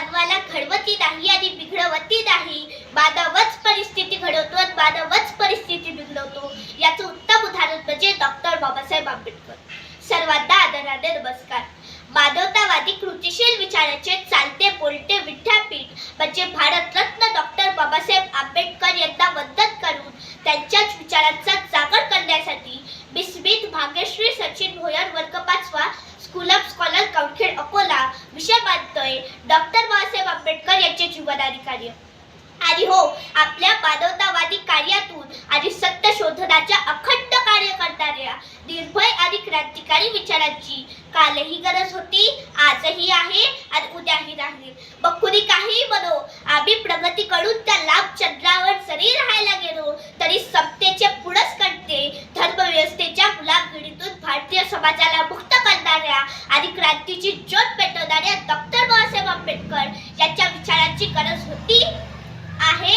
मानवाला घडवती नाही आणि बिघडवती नाही. मानवच परिस्थिती घडवतो आणि मानवच परिस्थिती बिघडवतो. याचं उत्तम उदाहरण म्हणजे डॉक्टर बाबासाहेब आंबेडकर. सर्वांना आदराने नमस्कार. मानवतावादी कृतिशील विचाराचे चालते बोलते विद्यापीठ म्हणजे भारतरत्न डॉक्टर बाबासाहेब आंबेडकर यांना वंदन करून त्यांच्याच विचारांचा जागर करण्यासाठी मी स्मित भाग्यश्री सचिन भोयर वर्ग पाचवा school of scholar Kavkhed Akola करतोय. डॉक्टर बाबासाहेब आंबेडकर यांचे जीवनाधिकारी. आणि हो आपल्या मानवता यांच्या गरज होती आहे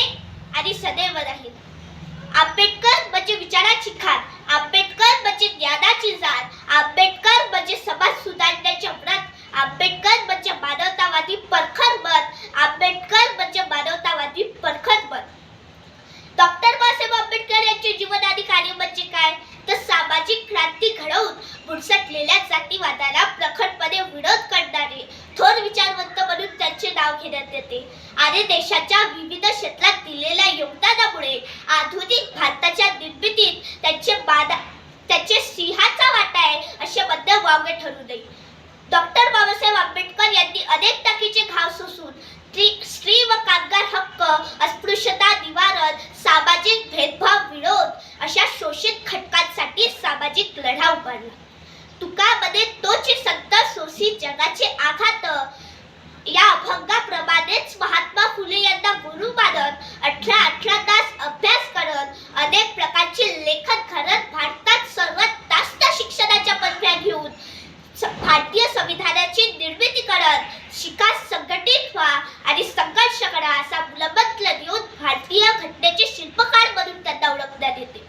आणि सदैव राहील. आंबेडकर म्हणजे विचाराची खाण आंबेडकर म्हणजे ज्ञानाची जात आंबेडकर म्हणजे समाज सुधारण्याचे व्रत आंबेडकर म्हणजे मानवतावादी परखड मत आंबेडकर म्हणजे मानवतावादी परखड मत डॉक्टर बाबासाहेब आंबेडकर यांचे जीवन आणि कार्य म्हणजे काय तर सामाजिक क्रांती घडवून बुडसटलेल्या जातीवादाला प्रखरपणे विरोध करणारे थोर विचारवंत म्हणून त्यांचे नाव येते. आणि देशाच्या विविध क्षेत्रात दिलेल्या योगदानामुळे आधुनिक भारताच्या निर्मितीत त्यांचे बाधा त्याचे सिंहाचा वाटा आहे असे बद्दल वावगे ठरू नये. डॉक्टर बाबासाहेब आंबेडकर यांनी अनेक टाकीचे घाव सोसून स्त्री स्त्री व कामगार हक्क अस्पृश्यता निवारण सामाजिक भेदभाव विरोध अशा शोषित घटकांसाठी सामाजिक लढा उभारला. तुकामध्ये तोच संत सोसी जगाचे आघात या अभंगाप्रमाणेच महात्मा फुले यांना गुरु मानत अठरा अठरा तास अभ्यास करत अनेक प्रकारचे लेखन करत भारतात सर्वात जास्त शिक्षणाच्या पदव्या घेऊन स- भारतीय संविधानाची निर्मिती करत शिकास संघटित व्हा आणि संघर्ष करा असा मुलबंतला देऊन भारतीय घटनेचे शिल्पकार म्हणून त्यांना ओळखण्यात येते.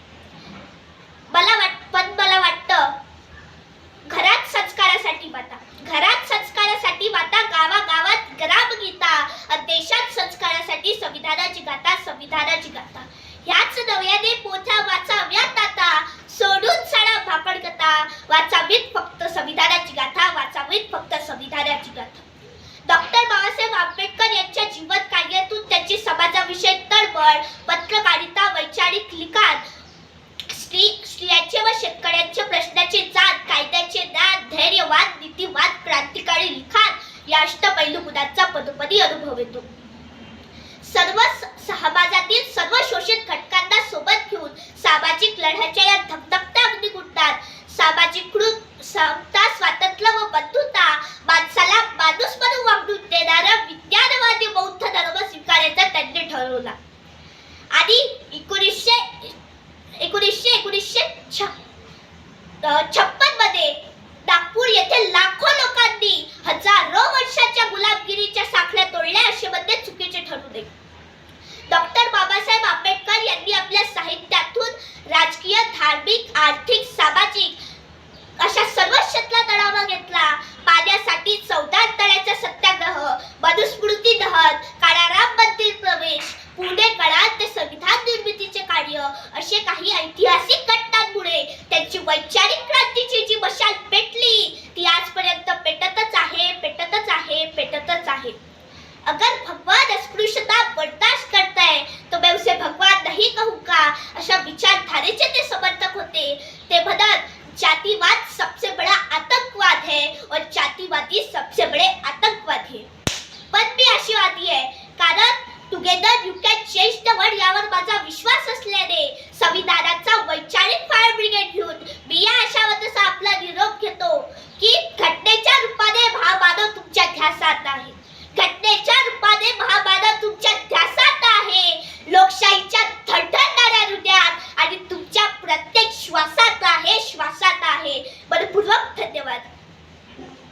गाता ह्याच नव्याने पोथा वाचाव्यात आता सोडून साडा भापड कथा वाचावीत फक्त संविधानाची गाथा वाचावीत फक्त संविधानाची गाथा. डॉक्टर बाबासाहेब आंबेडकर यांच्या जीवन कार्यातून त्यांची समाजाविषयी तळमळ पत्रकारिता वैचारिक लिखाण स्त्री स्त्रियांचे व शेतकऱ्यांचे प्रश्नाचे जात कायद्याचे ज्ञान धैर्यवाद नीतिवाद क्रांतिकारी लिखाण या अष्टपैलू गुणांचा पदोपदी अनुभव येतो. सर्व स- समाजातील सर्व शोषित घटकांना सोबत घेऊन सामाजिक लढ्याच्या या धबधबत्या अग्नी गुंडात सामाजिक कृत समता स्वातंत्र्य व बंधुता माणसाला माणूस म्हणून वागणूक देणारा विज्ञानवादी बौद्ध धर्म स्वीकारायचा त्यांनी ठरवला. आणि एकोणीसशे एकोणीसशे एकोणीसशे छप्पनमध्ये नागपूर येथे लाखो लोकांनी हजारो वर्षाच्या गुलामगिरीच्या साखळ्या तोडल्या असे म्हणणे चुकीचे ठरू नये डॉक्टर बाबासाहेब आंबेडकर यांनी आपल्या साहित्यातून राजकीय धार्मिक आर्थिक सामाजिक अशा सर्व क्षेत्रात आढावा घेतला. पाण्यासाठी चौदा तळ्याचा सत्याग्रह मनुस्मृती दहन काळाराम मंदिर प्रवेश पुणे कळात ते संविधान निर्मितीचे कार्य असे काही ऐतिहासिक घटनांमुळे त्यांची वैचारिक क्रांतीची जी मशाल पेटली ती आजपर्यंत पेटतच आहे पेटतच आहे पेटतच आहे. अगर भगवान échate